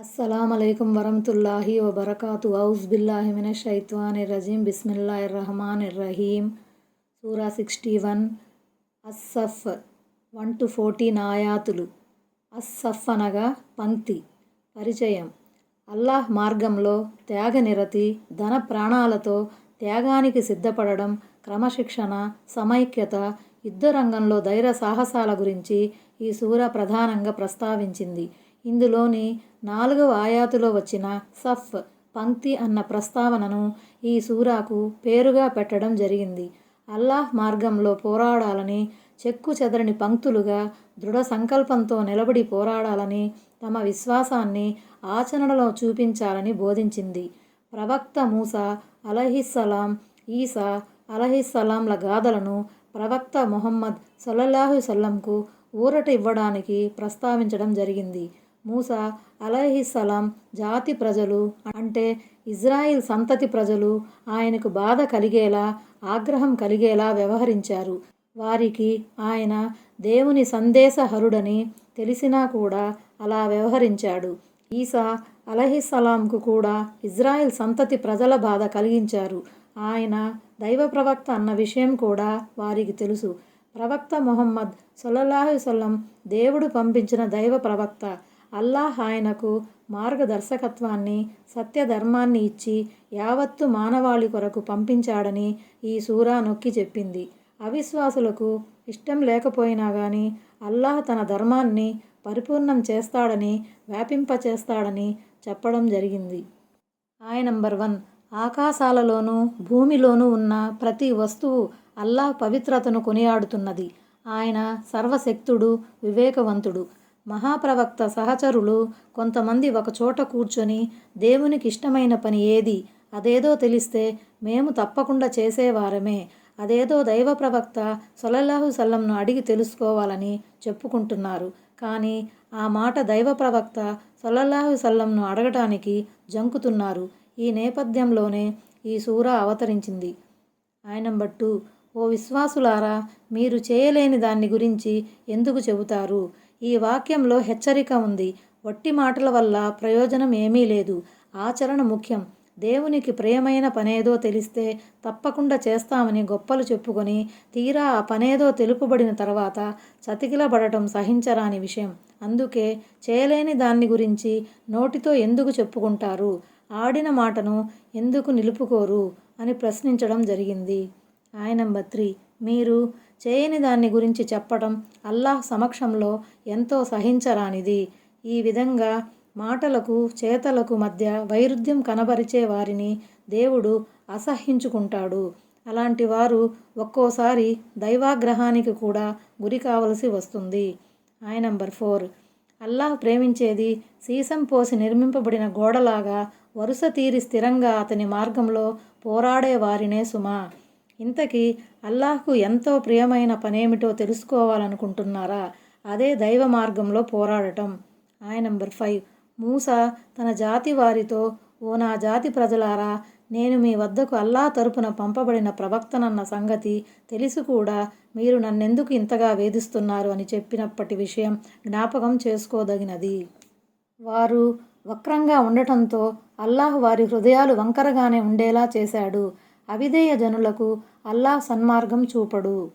అస్సలం అయికం వరహతుల్లాహి వబర్కాతు ఔజ్ బిల్లాహి మినష్ షైత్వాని రజీం బిస్మిల్లా రహమాన్ రహీం సూరా సిక్స్టీ వన్. అస్సఫ్ వన్ టు ఫోర్టీన్ ఆయాతులు. అస్సఫ్ అనగా పంక్తి పరిచయం. అల్లాహ్ మార్గంలో త్యాగనిరతి ధన ప్రాణాలతో త్యాగానికి సిద్ధపడడం క్రమశిక్షణ సమైక్యత యుద్ధరంగంలో ధైర్య సాహసాల గురించి ఈ సూర ప్రధానంగా ప్రస్తావించింది. ఇందులోని నాలుగవ ఆయాతులో వచ్చిన సఫ్ పంక్తి అన్న ప్రస్తావనను ఈ సూరాకు పేరుగా పెట్టడం జరిగింది. అల్లాహ్ మార్గంలో పోరాడాలని చెక్కు చెదరని పంక్తులుగా దృఢ సంకల్పంతో నిలబడి పోరాడాలని తమ విశ్వాసాన్ని ఆచరణలో చూపించాలని బోధించింది. ప్రవక్త మూసా అలహిస్సలాం ఈసా అలహిస్సలాంల గాథలను ప్రవక్త మొహమ్మద్ సల్లల్లాహు సల్లంకు ఊరట ఇవ్వడానికి ప్రస్తావించడం జరిగింది. మూసా అలహిస్సలాం జాతి ప్రజలు అంటే ఇజ్రాయిల్ సంతతి ప్రజలు ఆయనకు బాధ కలిగేలా ఆగ్రహం కలిగేలా వ్యవహరించారు. వారికి ఆయన దేవుని సందేశహరుడని తెలిసినా కూడా అలా వ్యవహరించాడు. ఈసా అలహిస్సలాంకు కూడా ఇజ్రాయిల్ సంతతి ప్రజల బాధ కలిగించారు. ఆయన దైవ ప్రవక్త అన్న విషయం కూడా వారికి తెలుసు. ప్రవక్త మొహమ్మద్ సల్లల్లాహు దేవుడు పంపించిన దైవ ప్రవక్త. అల్లాహ్ ఆయనకు మార్గదర్శకత్వాన్ని సత్యధర్మాన్ని ఇచ్చి యావత్తు మానవాళి కొరకు పంపించాడని ఈ సూరా నొక్కి చెప్పింది. అవిశ్వాసులకు ఇష్టం లేకపోయినా కానీ అల్లాహ్ తన ధర్మాన్ని పరిపూర్ణం చేస్తాడని వ్యాపింపచేస్తాడని చెప్పడం జరిగింది. ఆయన నంబర్ వన్ ఆకాశాలలోనూ భూమిలోనూ ఉన్న ప్రతి వస్తువు అల్లాహ్ పవిత్రతను కొనియాడుతున్నది. ఆయన సర్వశక్తుడు వివేకవంతుడు. మహాప్రవక్త సహచరులు కొంతమంది ఒకచోట కూర్చొని దేవునికి ఇష్టమైన పని ఏది? అదేదో తెలిస్తే మేము తప్పకుండా చేసేవారమే. అదేదో దైవ ప్రవక్త సొలల్లాహు సల్లంను అడిగి తెలుసుకోవాలని చెప్పుకుంటున్నారు. కానీ ఆ మాట దైవ ప్రవక్త సొలల్లాహు సల్లంను అడగటానికి జంకుతున్నారు. ఈ నేపథ్యంలోనే ఈ సూర అవతరించింది. ఆయన బట్టు ఓ విశ్వాసులారా మీరు చేయలేని దాన్ని గురించి ఎందుకు చెబుతారు? ఈ వాక్యంలో హెచ్చరిక ఉంది. వట్టి మాటల వల్ల ప్రయోజనం ఏమీ లేదు. ఆచరణ ముఖ్యం. దేవునికి ప్రియమైన పనేదో తెలిస్తే తప్పకుండా చేస్తామని గొప్పలు చెప్పుకొని తీరా ఆ పనేదో తెలుపబడిన తర్వాత చతికిలబడటం సహించరాని విషయం. అందుకే చేయలేని దాన్ని గురించి నోటితో ఎందుకు చెప్పుకుంటారు? ఆడిన మాటను ఎందుకు నిలుపుకోరు? అని ప్రశ్నించడం జరిగింది. ఆయన నంబర్ త్రీ. మీరు చేయని దాన్ని గురించి చెప్పడం అల్లాహ్ సమక్షంలో ఎంతో సహించరానిది. ఈ విధంగా మాటలకు చేతలకు మధ్య వైరుధ్యం కనబరిచే వారిని దేవుడు అసహ్యించుకుంటాడు. అలాంటి వారు ఒక్కోసారి దైవాగ్రహానికి కూడా గురి కావలసి వస్తుంది. ఆయన నంబర్ ఫోర్. అల్లాహ్ ప్రేమించేది సీసం పోసి నిర్మింపబడిన గోడలాగా వరుస తీరి స్థిరంగా అతని మార్గంలో పోరాడే వారినే సుమా. ఇంతకీ అల్లాహ్కు ఎంతో ప్రియమైన పనేమిటో తెలుసుకోవాలనుకుంటున్నారా? అదే దైవ మార్గంలో పోరాడటం. ఆయన నంబర్ ఫైవ్. మూస తన జాతి వారితో ఓ నా జాతి ప్రజలారా నేను మీ వద్దకు అల్లా తరపున పంపబడిన ప్రవక్తనన్న సంగతి తెలిసి కూడా మీరు నన్నెందుకు ఇంతగా వేధిస్తున్నారు? అని చెప్పినప్పటి విషయం జ్ఞాపకం చేసుకోదగినది. వారు వక్రంగా ఉండటంతో అల్లాహ్ వారి హృదయాలు వంకరగానే ఉండేలా చేశాడు. అవిధేయ జనులకు అల్లాహ్ సన్మార్గం చూపడు.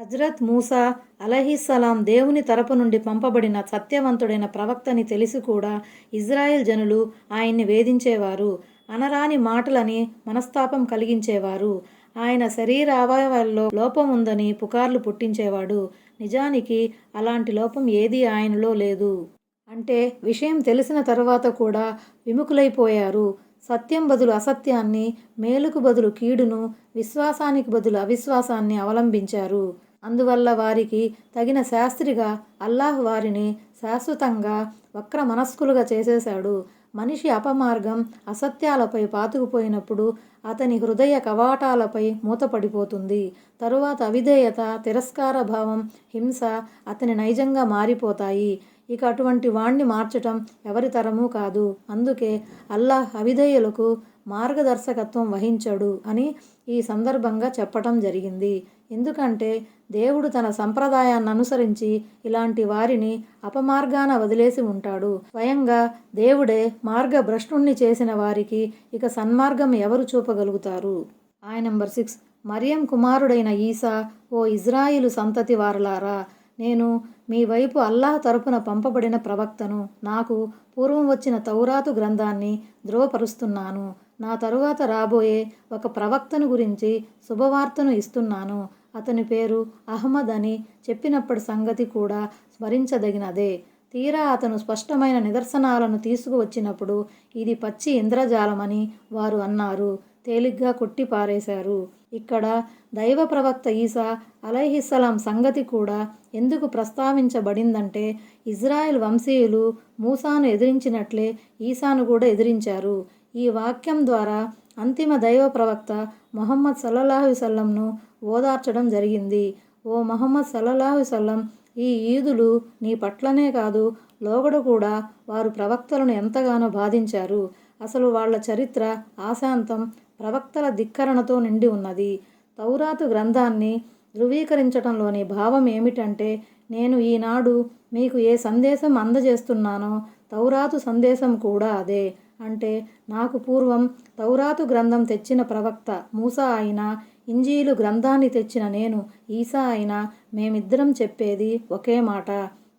హజ్రత్ మూసా అలహీసలాం దేవుని తరపు నుండి పంపబడిన సత్యవంతుడైన ప్రవక్తని తెలిసి కూడా ఇజ్రాయెల్ జనులు ఆయన్ని వేధించేవారు. అనరాని మాటలని మనస్తాపం కలిగించేవారు. ఆయన శరీర అవయవాల్లో లోపం ఉందని పుకార్లు పుట్టించేవాడు. నిజానికి అలాంటి లోపం ఏదీ ఆయనలో లేదు. అంటే విషయం తెలిసిన తర్వాత కూడా విముఖులైపోయారు. సత్యం బదులు అసత్యాన్ని మేలుకు బదులు కీడును విశ్వాసానికి బదులు అవిశ్వాసాన్ని అవలంబించారు. అందువల్ల వారికి తగిన శాస్త్రిగా అల్లాహ్ వారిని శాశ్వతంగా వక్ర మనస్కులుగా చేసేశాడు. మనిషి అపమార్గం అసత్యాలపై పాతుకుపోయినప్పుడు అతని హృదయ కవాటాలపై మూతపడిపోతుంది. తరువాత అవిధేయత తిరస్కార భావం హింస అతని నైజంగా మారిపోతాయి. ఇక అటువంటి వాణ్ణి మార్చటం ఎవరి తరమూ కాదు. అందుకే అల్లాహ్ అవిధేయులకు మార్గదర్శకత్వం వహించడు అని ఈ సందర్భంగా చెప్పటం జరిగింది. ఎందుకంటే దేవుడు తన సంప్రదాయాన్ని అనుసరించి ఇలాంటి వారిని అపమార్గాన వదిలేసి ఉంటాడు. స్వయంగా దేవుడే మార్గభ్రష్టుణ్ణి చేసిన వారికి ఇక సన్మార్గం ఎవరు చూపగలుగుతారు? ఆయన నంబర్ సిక్స్. మరియం కుమారుడైన ఈసా ఓ ఇజ్రాయిలు సంతతి వారలారా నేను మీ వైపు అల్లాహ్ తరపున పంపబడిన ప్రవక్తను. నాకు పూర్వం వచ్చిన తౌరాతు గ్రంథాన్ని ధృవపరుస్తున్నాను. నా తరువాత రాబోయే ఒక ప్రవక్తను గురించి శుభవార్తను ఇస్తున్నాను. అతని పేరు అహ్మద్ అని చెప్పినప్పటి సంగతి కూడా స్మరించదగినదే. తీరా అతను స్పష్టమైన నిదర్శనాలను తీసుకువచ్చినప్పుడు ఇది పచ్చి ఇంద్రజాలమని వారు అన్నారు. తేలిగ్గా కొట్టి పారేశారు. ఇక్కడ దైవ ప్రవక్త ఈసా అలైహిస్సలాం సంగతి కూడా ఎందుకు ప్రస్తావించబడిందంటే ఇజ్రాయెల్ వంశీయులు మూసాను ఎదిరించినట్లే ఈసాను కూడా ఎదిరించారు. ఈ వాక్యం ద్వారా అంతిమ దైవ ప్రవక్త మొహమ్మద్ సల్లల్లాహు సల్లంను ఓదార్చడం జరిగింది. ఓ మొహమ్మద్ సల్లల్లాహు సల్లం ఈ ఈదులు నీ పట్లనే కాదు లోగడ కూడా వారు ప్రవక్తలను ఎంతగానో బాధించారు. అసలు వాళ్ళ చరిత్ర ఆశాంతం ప్రవక్తల ధిక్కరణతో నిండి ఉన్నది. తౌరాతు గ్రంథాన్ని ధృవీకరించడంలోని భావం ఏమిటంటే నేను ఈనాడు మీకు ఏ సందేశం అందజేస్తున్నానో తౌరాతు సందేశం కూడా అదే. అంటే నాకు పూర్వం తౌరాతు గ్రంథం తెచ్చిన ప్రవక్త మూసా అయినా ఇంజీలు గ్రంథాన్ని తెచ్చిన నేను ఈసా అయినా మేమిద్దరం చెప్పేది ఒకే మాట.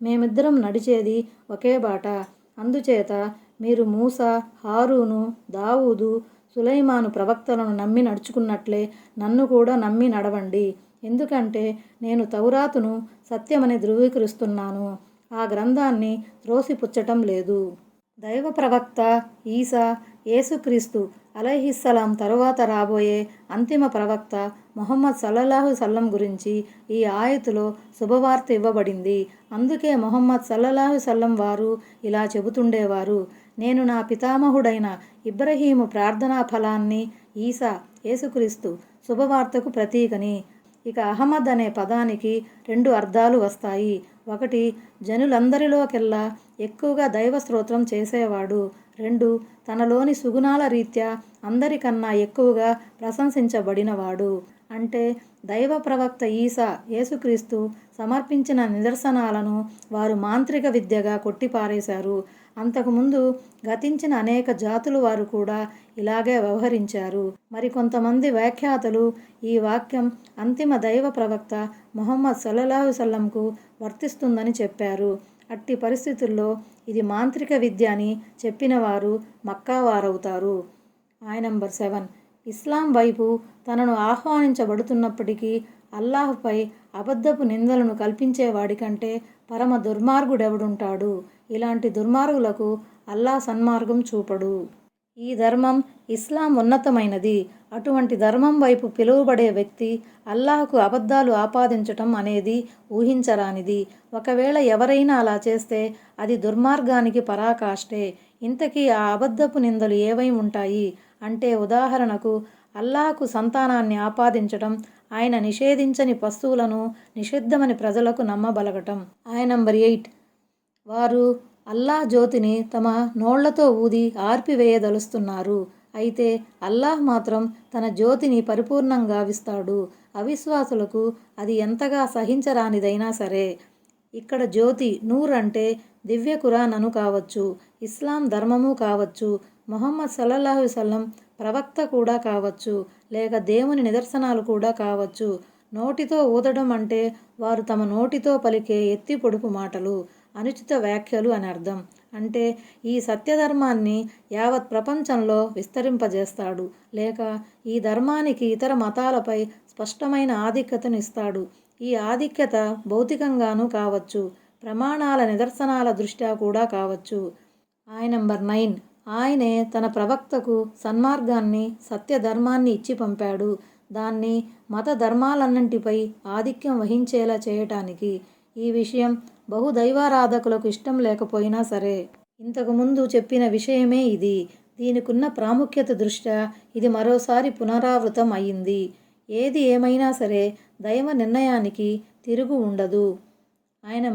మేమిద్దరం నడిచేది ఒకే బాట. అందుచేత మీరు మూస హారూను దావూదు సులైమాను ప్రవక్తలను నమ్మి నడుచుకున్నట్లే నన్ను కూడా నమ్మి నడవండి. ఎందుకంటే నేను తౌరాతును సత్యమని ధృవీకరిస్తున్నాను. ఆ గ్రంథాన్ని త్రోసిపుచ్చటం లేదు. దైవ ప్రవక్త ఈసా యేసుక్రీస్తు అలహిస్సలాం తరువాత రాబోయే అంతిమ ప్రవక్త మొహమ్మద్ సల్లల్లాహు సల్లం గురించి ఈ ఆయతులో శుభవార్త ఇవ్వబడింది. అందుకే మొహమ్మద్ సల్లల్లాహు సల్లం వారు ఇలా చెబుతుండేవారు. నేను నా పితామహుడైన ఇబ్రహీము ప్రార్థనా ఫలాన్ని ఈసా యేసుక్రీస్తు శుభవార్తకు ప్రతీకని. ఇక అహ్మద్ అనే పదానికి రెండు అర్థాలు వస్తాయి. ఒకటి జనులందరిలోకెల్లా ఎక్కువగా దైవ స్తోత్రం చేసేవాడు. రెండు తనలోని సుగుణాల రీత్యా అందరికన్నా ఎక్కువగా ప్రశంసించబడినవాడు. అంటే దైవ ప్రవక్త ఈసా యేసుక్రీస్తు సమర్పించిన నిదర్శనాలను వారు మాంత్రిక విద్యగా కొట్టిపారేశారు. అంతకుముందు గతించిన అనేక జాతులు వారు కూడా ఇలాగే వ్యవహరించారు. మరికొంతమంది వ్యాఖ్యాతలు ఈ వాక్యం అంతిమ దైవ ప్రవక్త మొహమ్మద్ సల్లల్లాహు సల్లంకు వర్తిస్తుందని చెప్పారు. అట్టి పరిస్థితుల్లో ఇది మాంత్రిక విద్య అని చెప్పిన వారు మక్కావారవుతారు ఆయ ఆయన నంబర్ సెవెన్. ఇస్లాం వైపు తనను ఆహ్వానించబడుతున్నప్పటికీ అల్లాహ్పై అబద్ధపు నిందలను కల్పించేవాడి కంటే పరమ దుర్మార్గుడెవడుంటాడు? ఇలాంటి దుర్మార్గులకు అల్లా సన్మార్గం చూపడు. ఈ ధర్మం ఇస్లాం ఉన్నతమైనది. అటువంటి ధర్మం వైపు పిలువబడే వ్యక్తి అల్లాహకు అబద్ధాలు ఆపాదించటం అనేది ఊహించరానిది. ఒకవేళ ఎవరైనా అలా చేస్తే అది దుర్మార్గానికి పరాకాష్టే. ఇంతకీ ఆ అబద్ధపు నిందలు ఏవై ఉంటాయి? అంటే ఉదాహరణకు అల్లాహకు సంతానాన్ని ఆపాదించటం ఆయన నిషేధించని పశువులను నిషిద్ధమని ప్రజలకు నమ్మబలగటం. ఆయన నంబర్ ఎయిట్. వారు అల్లాహ్ జ్యోతిని తమ నోళ్ళతో ఊది ఆర్పివేయదలుస్తున్నారు. అయితే అల్లాహ్ మాత్రం తన జ్యోతిని పరిపూర్ణంగా విస్తాడు. అవిశ్వాసులకు అది ఎంతగా సహించరానిదైనా సరే. ఇక్కడ జ్యోతి నూర్ అంటే దివ్య కురానను కావచ్చు ఇస్లాం ధర్మము కావచ్చు మొహమ్మద్ సల్లల్లాహు వసల్లం ప్రవక్త కూడా కావచ్చు లేక దేవుని నిదర్శనాలు కూడా కావచ్చు. నోటితో ఊదడం అంటే వారు తమ నోటితో పలికే ఎత్తి పొడుపు మాటలు. అనుచిత వ్యాఖ్యలు అని అర్థం. అంటే ఈ సత్యధర్మాన్ని యావత్ ప్రపంచంలో విస్తరింపజేస్తాడు. లేక ఈ ధర్మానికి ఇతర మతాలపై స్పష్టమైన ఆధిక్యతను ఇస్తాడు. ఈ ఆధిక్యత భౌతికంగానూ కావచ్చు. ప్రమాణాల నిదర్శనాల దృష్ట్యా కూడా కావచ్చు. ఆయన నంబర్ నైన్. ఆయనే తన ప్రవక్తకు సన్మార్గాన్ని సత్యధర్మాన్ని ఇచ్చి పంపాడు. దాన్ని మత ధర్మాలన్నింటిపై ఆధిక్యం వహించేలా చేయటానికి ఈ విషయం బహుదైవారాధకులకు ఇష్టం లేకపోయినా సరే. ఇంతకుముందు చెప్పిన విషయమే ఇది. దీనికున్న ప్రాముఖ్యత దృష్ట్యా ఇది మరోసారి పునరావృతం అయింది. ఏది ఏమైనా సరే దైవ నిర్ణయానికి తిరుగు ఉండదు. ఆయన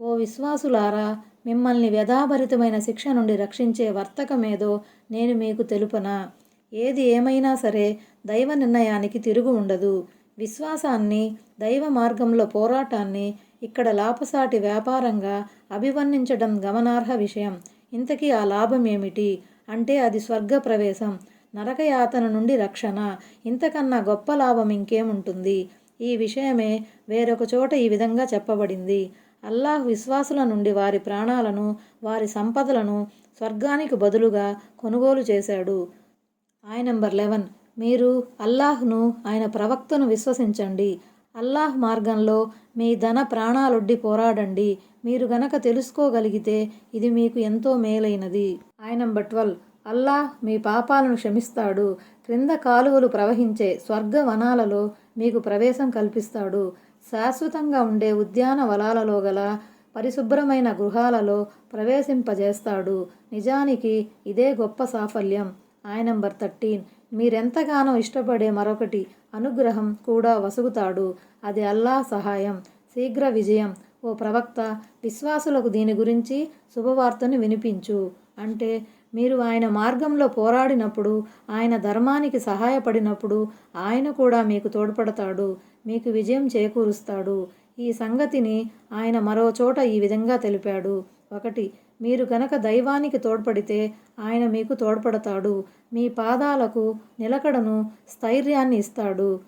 ఓ విశ్వాసులారా మిమ్మల్ని వ్యధాభరితమైన శిక్ష నుండి రక్షించే వర్తకమేదో నేను మీకు తెలుపనా? ఏది ఏమైనా సరే దైవ నిర్ణయానికి తిరుగు ఉండదు. విశ్వాసాన్ని దైవ మార్గంలో పోరాటాన్ని ఇక్కడ లాభసాటి వ్యాపారంగా అభివర్ణించడం గమనార్హ విషయం. ఇంతకీ ఆ లాభం ఏమిటి? అంటే అది స్వర్గ ప్రవేశం నరకయాతన నుండి రక్షణ. ఇంతకన్నా గొప్ప లాభం ఇంకేముంటుంది ఈ విషయమే వేరొక చోట ఈ విధంగా చెప్పబడింది. అల్లాహ్ విశ్వాసుల నుండి వారి ప్రాణాలను వారి సంపదలను స్వర్గానికి బదులుగా కొనుగోలు చేశాడు. ఆయన నెంబర్ లెవెన్. మీరు అల్లాహ్ను ఆయన ప్రవక్తను విశ్వసించండి. అల్లాహ్ మార్గంలో మీ ధన ప్రాణాలొడ్డి పోరాడండి. మీరు గనక తెలుసుకోగలిగితే ఇది మీకు ఎంతో మేలైనది. ఆయన నెంబర్ ట్వెల్వ్. అల్లాహ్ మీ పాపాలను క్షమిస్తాడు. క్రింద కాలువలు ప్రవహించే స్వర్గ వనాలలో మీకు ప్రవేశం కల్పిస్తాడు. శాశ్వతంగా ఉండే ఉద్యాన వనాలలో గల పరిశుభ్రమైన గృహాలలో ప్రవేశింపజేస్తాడు. నిజానికి ఇదే గొప్ప సాఫల్యం. ఆయన నంబర్ థర్టీన్. మీరెంతగానో ఇష్టపడే మరొకటి అనుగ్రహం కూడా వసుగుతాడు. అది అల్లాహ్ సహాయం. శీఘ్ర విజయం. ఓ ప్రవక్త విశ్వాసులకు దీని గురించి శుభవార్తను వినిపించు. అంటే మీరు ఆయన మార్గంలో పోరాడినప్పుడు ఆయన ధర్మానికి సహాయపడినప్పుడు ఆయన కూడా మీకు తోడ్పడతాడు. మీకు విజయం చేకూరుస్తాడు. ఈ సంగతిని ఆయన మరో చోట ఈ విధంగా తెలిపాడు. ఒకటి మీరు గనక దైవానికి తోడ్పడితే ఆయన మీకు తోడ్పడతాడు. మీ పాదాలకు నిలకడను స్థైర్యాన్ని ఇస్తాడు.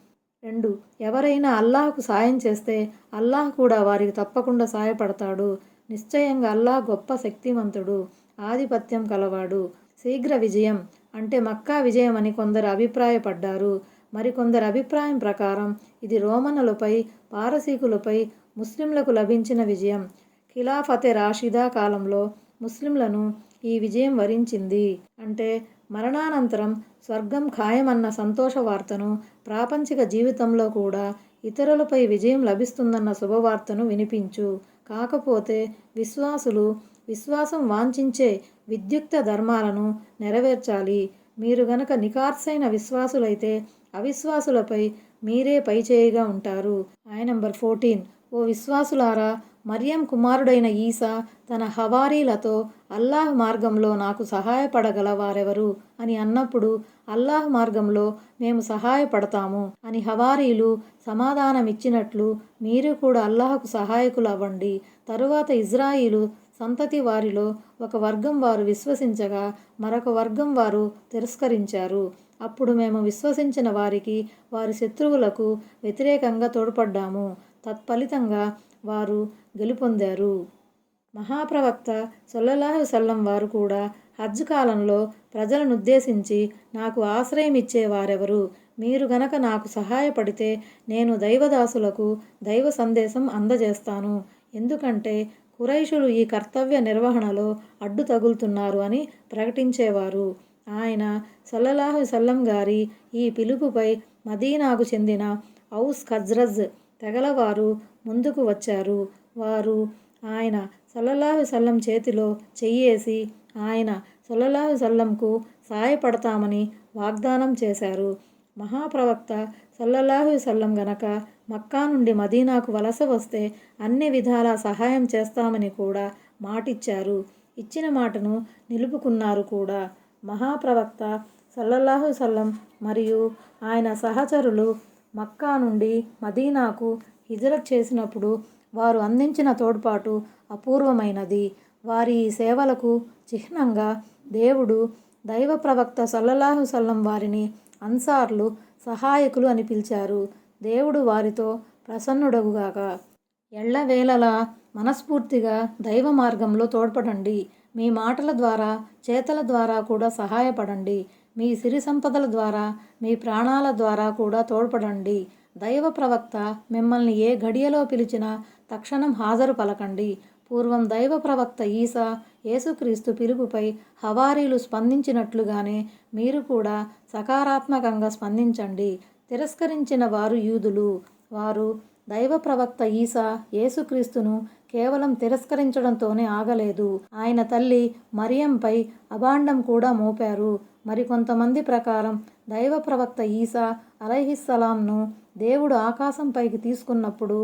రెండు ఎవరైనా అల్లాహకు సాయం చేస్తే అల్లాహ్ కూడా వారికి తప్పకుండా సాయపడతాడు. నిశ్చయంగా అల్లాహ్ గొప్ప శక్తివంతుడు ఆధిపత్యం కలవాడు. శీఘ్ర విజయం అంటే మక్కా విజయం అని కొందరు అభిప్రాయపడ్డారు. మరికొందరు అభిప్రాయం ప్రకారం ఇది రోమనులపై పారసీకులపై ముస్లింలకు లభించిన విజయం. ఖిలాఫతే రాషిదా కాలంలో ముస్లింలను ఈ విజయం వరించింది. అంటే మరణానంతరం స్వర్గం ఖాయమన్న సంతోష వార్తను ప్రాపంచిక జీవితంలో కూడా ఇతరులపై విజయం లభిస్తుందన్న శుభవార్తను వినిపించు. కాకపోతే విశ్వాసులు విశ్వాసం వాంఛించే విద్యుక్త ధర్మాలను నెరవేర్చాలి. మీరు గనక నికార్సైన విశ్వాసులైతే అవిశ్వాసులపై మీరే పైచేయిగా ఉంటారు. ఆయన నంబర్ ఫోర్టీన్. ఓ విశ్వాసులారా మరియం కుమారుడైన ఈసా తన హవారీలతో అల్లాహ్ మార్గంలో నాకు సహాయపడగల వారెవరు అని అన్నప్పుడు అల్లాహ్ మార్గంలో మేము సహాయపడతాము అని హవారీలు సమాధానమిచ్చినట్లు మీరు కూడా అల్లాహకు సహాయకులు అవ్వండి తరువాత ఇజ్రాయిలు సంతతి వారిలో ఒక వర్గం వారు విశ్వసించగా మరొక వర్గం వారు తిరస్కరించారు. అప్పుడు మేము విశ్వసించిన వారికి వారి శత్రువులకు వ్యతిరేకంగా తోడ్పడ్డాము. తత్ఫలితంగా వారు గెలుపొందారు. మహాప్రవక్త సొల్లలాహు సల్లం వారు కూడా హజ్ కాలంలో ప్రజలను ఉద్దేశించి నాకు ఆశ్రయం ఇచ్చేవారెవరు మీరు గనక నాకు సహాయపడితే నేను దైవదాసులకు దైవ సందేశం అందజేస్తాను. ఎందుకంటే కురైషులు ఈ కర్తవ్య నిర్వహణలో అడ్డు తగులుతున్నారు అని ప్రకటించేవారు. ఆయన సల్లల్లాహు సల్లం గారి ఈ పిలుపుపై మదీనాకు చెందిన ఔస్ ఖజ్రజ్ తెగలవారు ముందుకు వచ్చారు. వారు ఆయన సల్లల్లాహు సల్లం చేతిలో చెయ్యేసి ఆయన సల్లల్లాహు సల్లంకు సాయపడతామని వాగ్దానం చేశారు. మహాప్రవక్త సల్లల్లాహు సల్లం గనక మక్కా నుండి మదీనాకు వలస వస్తే అన్ని విధాలా సహాయం చేస్తామని కూడా మాటిచ్చారు. ఇచ్చిన మాటను నిలుపుకున్నారు కూడా. మహాప్రవక్త సల్లల్లాహు సల్లం మరియు ఆయన సహచరులు మక్కా నుండి మదీనాకు హిజరత్ చేసినప్పుడు వారు అందించిన తోడ్పాటు అపూర్వమైనది. వారి ఈ సేవలకు చిహ్నంగా దేవుడు దైవ ప్రవక్త సల్లల్లాహు సల్లం వారిని అన్సార్లు సహాయకులు అని పిలిచారు. దేవుడు వారితో ప్రసన్నుడగుగాక. ఎళ్ళవేళలా మనస్ఫూర్తిగా దైవ మార్గంలో తోడ్పడండి. మీ మాటల ద్వారా చేతల ద్వారా కూడా సహాయపడండి. మీ సిరి సంపదల ద్వారా మీ ప్రాణాల ద్వారా కూడా తోడ్పడండి. దైవ ప్రవక్త మిమ్మల్ని ఏ ఘడియలో పిలిచినా తక్షణం హాజరు పలకండి. పూర్వం దైవ ప్రవక్త ఈసా యేసుక్రీస్తు పిలుపుపై హవారీలు స్పందించినట్లుగానే మీరు కూడా సకారాత్మకంగా స్పందించండి. తిరస్కరించిన వారు యూదులు. వారు దైవ ప్రవక్త ఈసా యేసుక్రీస్తును కేవలం తిరస్కరించడంతోనే ఆగలేదు. ఆయన తల్లి మరియంపై అభాండం కూడా మోపారు. మరికొంతమంది ప్రకారం దైవ ప్రవక్త ఈసా అలైహిస్సలాంను దేవుడు ఆకాశంపైకి తీసుకున్నప్పుడు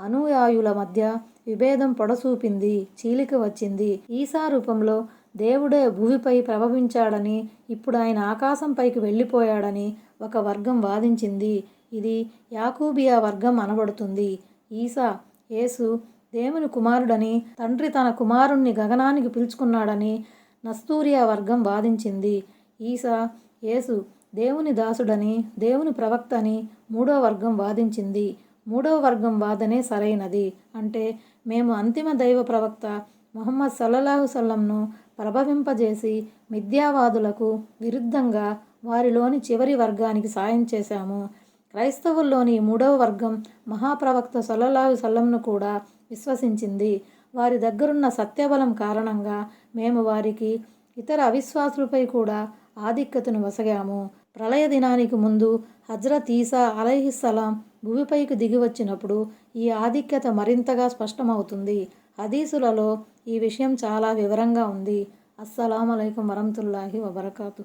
అనుయాయుల మధ్య విభేదం పొడసూపింది చీలిక వచ్చింది. ఈసా రూపంలో దేవుడే భూమిపై ప్రభవించాడని ఇప్పుడు ఆయన ఆకాశంపైకి వెళ్ళిపోయాడని ఒక వర్గం వాదించింది. ఇది యాకూబియా వర్గం అనబడుతుంది. ఈసా యేసు దేవుని కుమారుడని తండ్రి తన కుమారుణ్ణి గగనానికి పిలుచుకున్నాడని నస్తూరియా వర్గం వాదించింది. ఈసా యేసు దేవుని దాసుడని దేవుని ప్రవక్త అని మూడో వర్గం వాదించింది. మూడో వర్గం వాదనే సరైనది. అంటే మేము అంతిమ దైవ ప్రవక్త మొహమ్మద్ సల్లల్లాహు సల్లంను ప్రభవింపజేసి మిథ్యావాదులకు విరుద్ధంగా వారిలోని చివరి వర్గానికి సాయం చేశాము. క్రైస్తవుల్లోని మూడవ వర్గం మహాప్రవక్త సల్లల్లాహు సల్లంను కూడా విశ్వసించింది. వారి దగ్గరున్న సత్యబలం కారణంగా మేము వారికి ఇతర అవిశ్వాసులపై కూడా ఆధిక్యతను వసగాము. ప్రళయ దినానికి ముందు హజ్రత్ ఈసా అలైహిస్సలాం భూమిపైకి దిగి వచ్చినప్పుడు ఈ ఆధిక్యత మరింతగా స్పష్టమవుతుంది. హదీసులలో ఈ విషయం చాలా వివరంగా ఉంది. అస్సలం అయికం వరహతుల్లాహి వబర్కాతు